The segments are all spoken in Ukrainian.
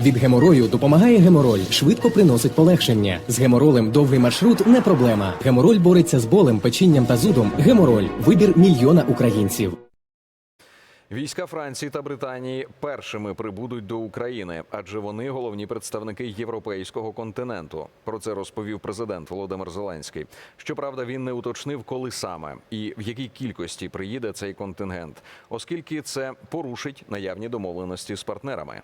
Від геморою допомагає гемороль, швидко приносить полегшення. З геморолем довгий маршрут не проблема. Гемороль бореться з болем, печінням та зудом. Гемороль вибір мільйона українців. Війська Франції та Британії першими прибудуть до України, адже вони головні представники європейського континенту. Про це розповів президент Володимир Зеленський. Щоправда, він не уточнив, коли саме і в якій кількості приїде цей контингент, оскільки це порушить наявні домовленості з партнерами.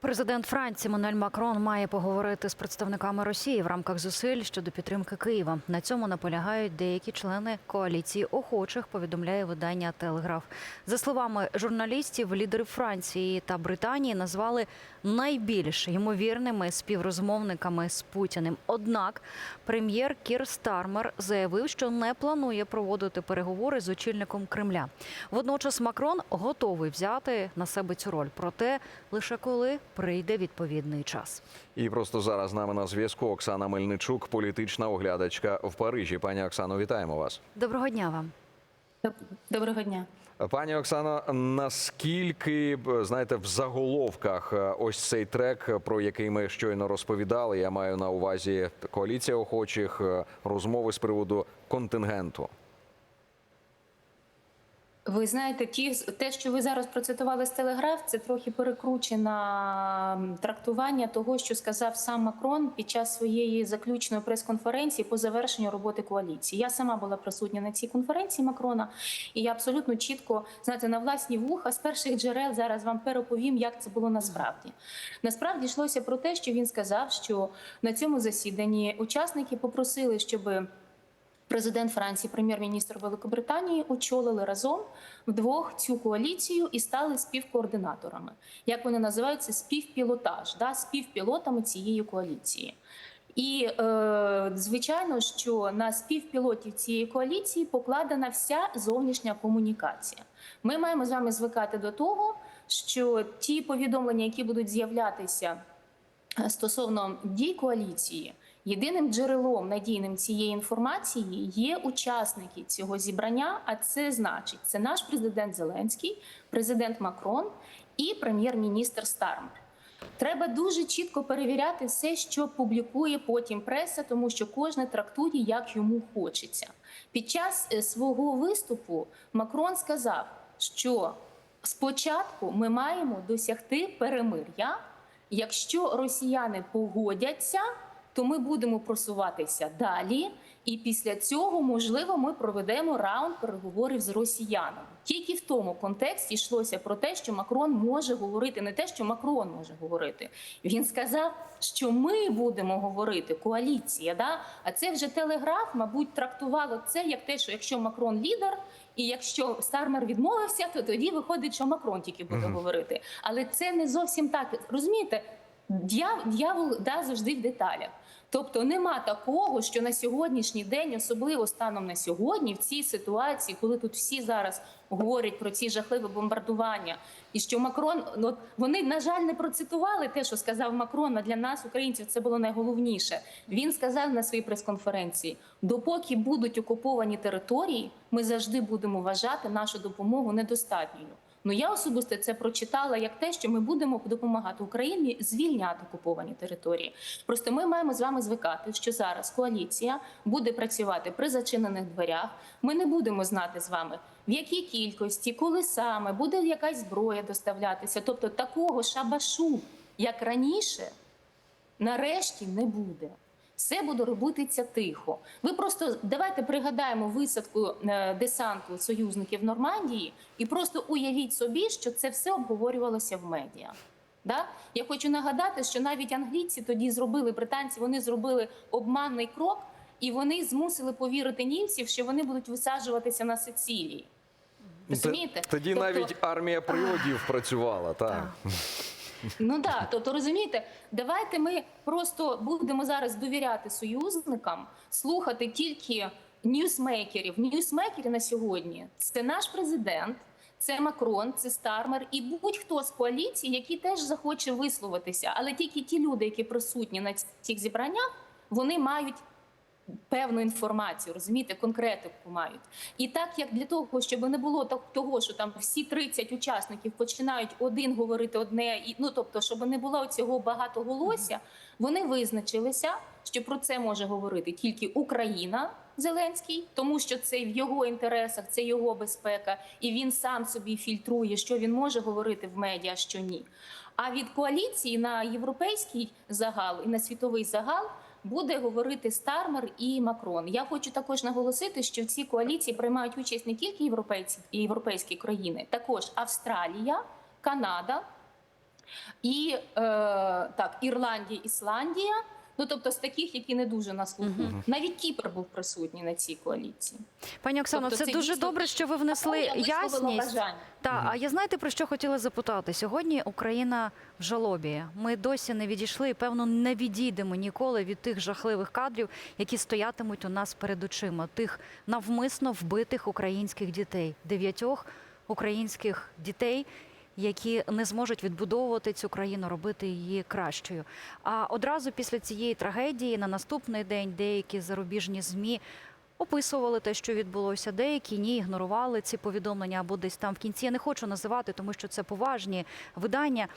Президент Франції Мануель Макрон має поговорити з представниками Росії в рамках зусиль щодо підтримки Києва. На цьому наполягають деякі члени коаліції охочих. Повідомляє видання Телеграф. За словами журналістів, лідери Франції та Британії назвали найбільш ймовірними співрозмовниками з Путіним. Однак прем'єр Кір Стармер заявив, що не планує проводити переговори з очільником Кремля. Водночас Макрон готовий взяти на себе цю роль, проте лише коли прийде відповідний час. І просто зараз з нами на зв'язку Оксана Мельничук, політична оглядачка в Парижі. Пані Оксано, вітаємо вас. Доброго дня вам. Доброго дня. Пані Оксано, наскільки знаєте, в заголовках е, ось цей трек, про який ми щойно розповідали, я маю на увазі коаліція охочих, е, розмови з приводу контингенту. Ви знаєте, ті те, що ви зараз процитували з телеграф, це трохи перекручене трактування того, що сказав сам Макрон під час своєї заключної прес-конференції по завершенню роботи коаліції. Я сама була присутня на цій конференції Макрона, і я абсолютно чітко знаєте, на власні вуха з перших джерел зараз вам переповім, як це було насправді. Насправді йшлося про те, що він сказав, що на цьому засіданні учасники попросили, щоби. Президент Франції, прем'єр-міністр Великобританії очолили разом вдвох цю коаліцію і стали співкоординаторами. Як вони називаються співпілотаж, да, співпілотами цієї коаліції. І е, звичайно, що на співпілотів цієї коаліції покладена вся зовнішня комунікація. Ми маємо з вами звикати до того, що ті повідомлення, які будуть з'являтися стосовно дій коаліції. Єдиним джерелом надійним цієї інформації є учасники цього зібрання. А це значить, це наш президент Зеленський, президент Макрон і прем'єр-міністр Стармер. Треба дуже чітко перевіряти все, що публікує потім преса, тому що кожне трактує, як йому хочеться. Під час е, свого виступу Макрон сказав, що спочатку ми маємо досягти перемир'я. Якщо росіяни погодяться, то ми будемо просуватися далі, і після цього, можливо, ми проведемо раунд переговорів з росіянами. Тільки в тому контексті йшлося про те, що Макрон може говорити, не те, що Макрон може говорити. Він сказав, що ми будемо говорити коаліція. Да? А це вже телеграф, мабуть, трактувало це як те, що якщо Макрон лідер. І якщо Стармер відмовився, то тоді виходить, що Макрон тільки буде Мгм. говорити. Але це не зовсім так. Розумієте, дьявол да, завжди в деталях. Тобто нема такого, що на сьогоднішній день, особливо станом на сьогодні, в цій ситуації, коли тут всі зараз говорять про ці жахливі бомбардування, і що Макрон, ну от вони на жаль не процитували те, що сказав Макрон. А для нас, українців, це було найголовніше. Він сказав на своїй прес-конференції: допоки будуть окуповані території, ми завжди будемо вважати нашу допомогу недостатньою. Ну я особисто це прочитала як те, що ми будемо допомагати Україні звільняти окуповані території. Просто ми маємо з вами звикати, що зараз коаліція буде працювати при зачинених дверях. Ми не будемо знати з вами в якій кількості, коли саме буде якась зброя доставлятися. Тобто такого шабашу, як раніше, нарешті не буде. Все буде робитися тихо. Ви просто давайте пригадаємо висадку е, десанту союзників Нормандії і просто уявіть собі, що це все обговорювалося в медіа. Да? Я хочу нагадати, що навіть англійці тоді зробили британці, вони зробили обманний крок, і вони змусили повірити німців, що вони будуть висаджуватися на Сицилії. Розумієте? Тоді Тобто- навіть армія приводів працювала. Так. Ну да, тобто розумієте, давайте ми просто будемо зараз довіряти союзникам, слухати тільки ньюсмейкерів. Ньюсмейкери на сьогодні це наш президент, це Макрон, це Стармер і будь-хто з коаліції, який теж захоче висловитися. Але тільки ті люди, які присутні на цих зібраннях, вони мають певну інформацію, розумієте, конкретику мають. І так як для того, щоб не було так- того, що там всі 30 учасників починають один говорити одне, і ну тобто, щоб не було цього багатоголосся, вони визначилися, що про це може говорити тільки Україна. Зеленський, тому що це в його інтересах, це його безпека, і він сам собі фільтрує, що він може говорити в медіа, що ні. А від коаліції на європейський загал і на світовий загал буде говорити Стармер і Макрон. Я хочу також наголосити, що в цій коаліції приймають участь не тільки європейці і європейські країни, також Австралія, Канада і е, так, Ірландія, Ісландія. Ну тобто з таких, які не дуже на слуху. Навіть Кіпр був присутній на цій коаліції. Пані Оксано, Тобто це це дуже дійсно добре, що ви внесли ясність. бажання. Та а я знаєте про що хотіла запитати? Сьогодні Україна в жалобі. Ми досі не відійшли і певно не відійдемо ніколи від тих жахливих кадрів, які стоятимуть у нас перед очима, тих навмисно вбитих українських дітей, дев'ятьох українських дітей. Які не зможуть відбудовувати цю країну, робити її кращою. А одразу після цієї трагедії на наступний день деякі зарубіжні змі описували те, що відбулося. Деякі ні, ігнорували ці повідомлення або десь там в кінці. Я не хочу називати, тому що це поважні видання.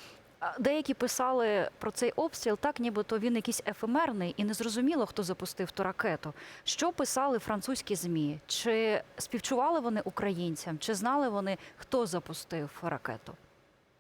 Деякі писали про цей обстріл, так нібито він якийсь ефемерний і незрозуміло, хто запустив ту ракету. Що писали французькі змі? Чи співчували вони українцям? Чи знали вони, хто запустив ракету?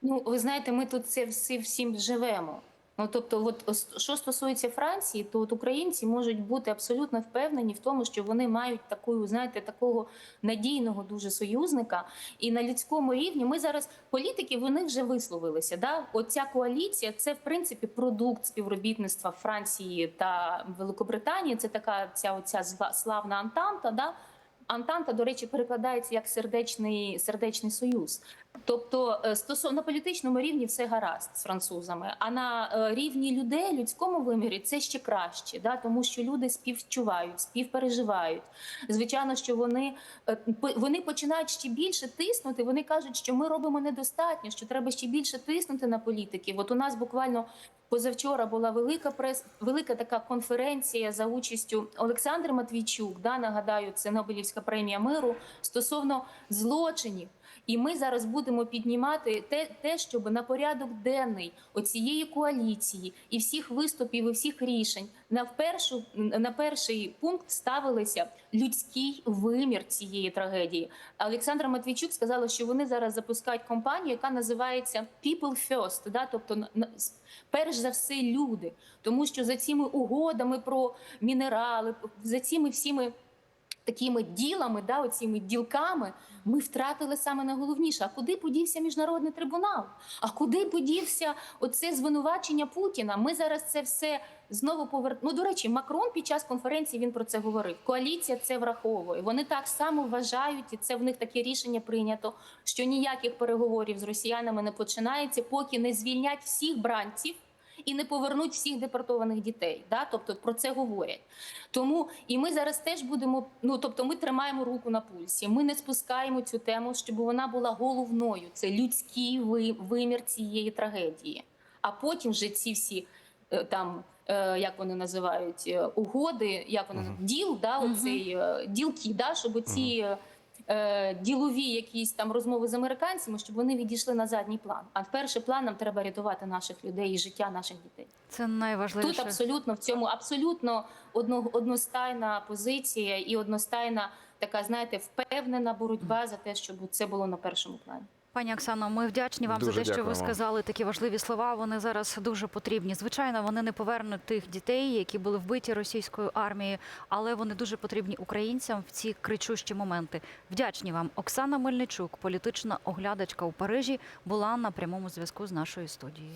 Ну, ви знаєте, ми тут це всі всім живемо. Ну тобто, от що стосується Франції, то от українці можуть бути абсолютно впевнені в тому, що вони мають таку, знаєте, такого надійного дуже союзника. І на людському рівні ми зараз політики вони вже висловилися. Да, оця коаліція це в принципі продукт співробітництва Франції та Великобританії. Це така ця оця славна Антанта. Да? Антанта, до речі, перекладається як сердечний, сердечний союз. Тобто, е, стосовно політичному рівні все гаразд з французами, а на е, рівні людей, людському вимірі, це ще краще, да? тому що люди співчувають, співпереживають. Звичайно, що вони, е, вони починають ще більше тиснути. Вони кажуть, що ми робимо недостатньо, що треба ще більше тиснути на політиків. От у нас буквально позавчора була велика прес, велика така конференція за участю Олександра Матвійчук. Да, нагадаю, це Нобелівська премія миру стосовно злочинів. І ми зараз будемо піднімати те, те, щоб на порядок денний оцієї коаліції і всіх виступів, і всіх рішень на першу на перший пункт ставилися людський вимір цієї трагедії. Олександра Матвійчук сказала, що вони зараз запускають компанію, яка називається People First, да, тобто перш за все люди, тому що за цими угодами про мінерали, за цими всіми такими ділами, да, оціми ділками, ми втратили саме найголовніше. А куди подівся міжнародний трибунал? А куди подівся оце звинувачення Путіна? Ми зараз це все знову повер... Ну, до речі, Макрон під час конференції він про це говорив. Коаліція це враховує. Вони так само вважають, і це в них таке рішення прийнято, що ніяких переговорів з росіянами не починається, поки не звільнять всіх бранців і не повернуть всіх депортованих дітей. Да? Тобто про це говорять. Тому і ми зараз теж будемо. Ну тобто, ми тримаємо руку на пульсі. Ми не спускаємо цю тему, щоб вона була головною. Це людський вимір цієї трагедії. А потім вже ці всі е, там. е, Як вони називають е, угоди, як вони Мгм. діл, да, оцей е, ділки, да, щоб ці е, ділові якісь там розмови з американцями, щоб вони відійшли на задній план. А в перший план нам треба рятувати наших людей і життя наших дітей. Це найважливіше. Тут абсолютно в цьому абсолютно одно, одностайна позиція і одностайна така, знаєте, впевнена боротьба за те, щоб це було на першому плані. Пані Оксано, ми вдячні вам Дуже за те, що ви сказали такі важливі слова. Вони зараз дуже потрібні. Звичайно, вони не повернуть тих дітей, які були вбиті російською армією, але вони дуже потрібні українцям в ці кричущі моменти. Вдячні вам. Оксана Мельничук, політична оглядачка у Парижі, була на прямому зв'язку з нашою студією.